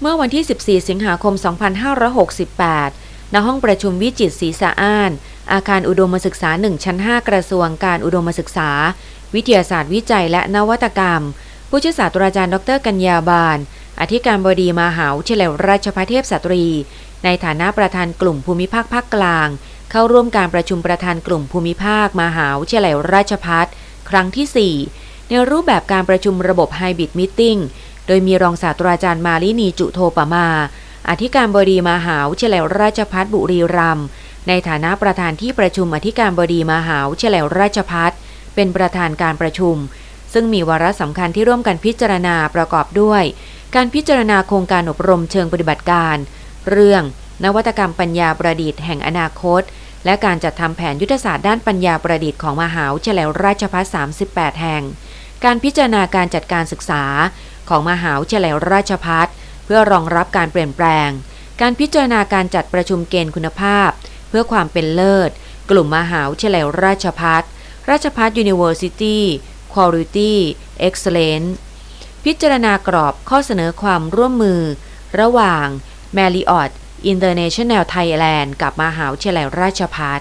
เมื่อวันที่ 14 สิงหาคม 2568 ณ ห้องประชุมวิจิตศรีสะอ้าน อาคารอุดมศึกษา 1 ชั้น 5 กระทรวงการอุดมศึกษา วิทยาศาสตร์วิจัยและนวัตกรรม ผู้ช่วยศาสตราจารย์ ดรกัญญาบาล อธิการบดีมหาวิทยาลัยราชภัฏเทพสตรี ในฐานะประธานกลุ่มภูมิภาคภาคกลาง เข้าร่วมการประชุมประธานกลุ่มภูมิภาคมหาวิทยาลัยราชภัฏครั้งที่ 4 ในรูปแบบการประชุมระบบไฮบริดมิทติ้ง โดยมีรองศาสตราจารย์มาลินีจุโทปมา อธิการบดีมหาวิทยาลัยราชภัฏบุรีรัมย์ในฐานะประธานที่ประชุมอธิการบดีมหาวิทยาลัยราชภัฏเป็นประธานการประชุม ซึ่งมีวาระสำคัญที่ร่วมกันพิจารณาประกอบด้วย การพิจารณาโครงการอบรมเชิงปฏิบัติการ เรื่อง นวัตกรรมปัญญาประดิษฐ์แห่งอนาคต และการจัดทำแผนยุทธศาสตร์ด้านปัญญาประดิษฐ์ของมหาวิทยาลัยราชภัฏ38 แห่ง การพิจารณาการจัดการศึกษาของมหาวิทยาลัยราชภัฏเพื่อรองรับการเปลี่ยนแปลง การพิจารณาการจัดประชุมเกณฑ์คุณภาพ เพื่อความเป็นเลิศ กลุ่มมหาวิทยาลัยราชภัฏราชภัฏ University Quality Excellence พิจารณากรอบข้อเสนอความร่วมมือ ระหว่าง Marriott International Thailand กับมหาวิทยาลัยราชภัฏ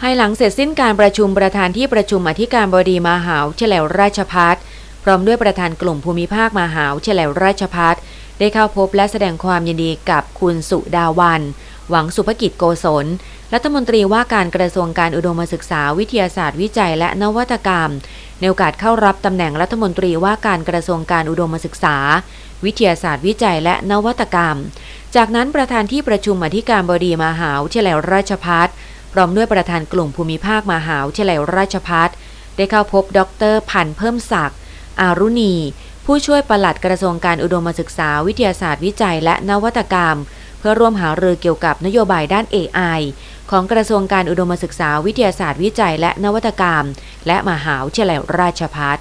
ภายหลังเสร็จสิ้นการประชุมประธานที่ประชุมอธิการบดีมหาวิทยาลัยราชภัฏพร้อมด้วยประธานกลุ่มภูมิภาคมหาวิทยาลัยราชภัฏได้เข้าพบและแสดงความยินดีกับคุณสุดาวัน หวังสุภกิจโกศล รัฐมนตรีว่าการกระทรวงการอุดมศึกษาวิทยาศาสตร์วิจัยและนวัตกรรม ในโอกาสเข้ารับตำแหน่งรัฐมนตรีว่าการกระทรวงการอุดมศึกษา วิทยาศาสตร์วิจัยและนวัตกรรม จากนั้นประธานที่ประชุมอธิการบดีมหาวิทยาลัยราชภัฏพ ร้อมด้วยประธานกลุ่มภูมิภาคมหาวิทยาลัยราชพัฒได้เข้าพบดรพันธ์เพิ่มศักดิ์อารุณี ผู้ช่วยปลัดกระทรวงการอุดมศึกษาวิทยาศาสตร์วิจัยและนวัตกรรม เพื่อร่วมหารือเกี่ยวกับนโยบายด้าน AI ของกระทรวงการอุดมศึกษาวิทยาศาสตร์วิจัยและนวัตกรรม และมหาวิทยาลัยราชพัฒ